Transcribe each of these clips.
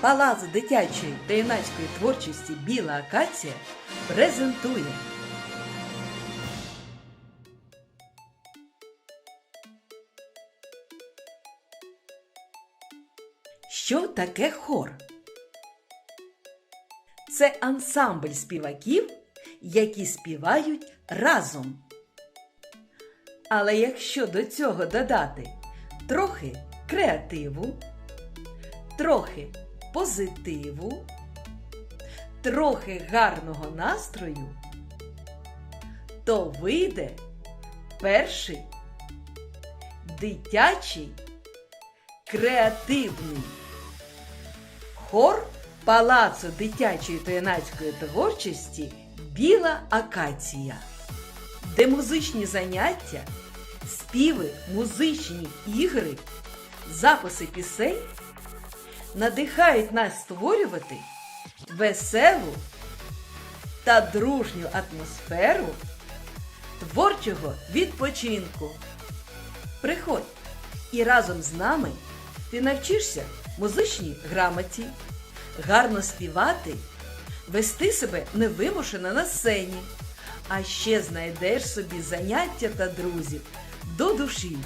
Палац дитячої та юнацької творчості Біла Акація презентує Що таке хор? Це ансамбль співаків, які співають разом. Але якщо до цього додати трохи креативу, трохи позитиву, трохи гарного настрою, то вийде перший дитячий креативний хор Палацу дитячої та юнацької творчості Біла Акація, де музичні заняття, співи, музичні ігри, записи пісень надихають нас створювати веселу та дружню атмосферу творчого відпочинку. Приходь і разом з нами ти навчишся музичній грамоті, гарно співати, вести себе невимушено на сцені, а ще знайдеш собі заняття та друзів до душі.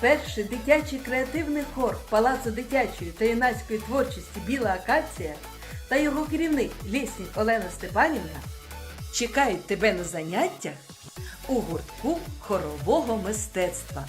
Перший дитячий креативний хор Палацу дитячої та юнацької творчості Біла Акація та його керівник Лєснік Олена Степанівна чекають тебе на заняттях у гуртку хорового мистецтва.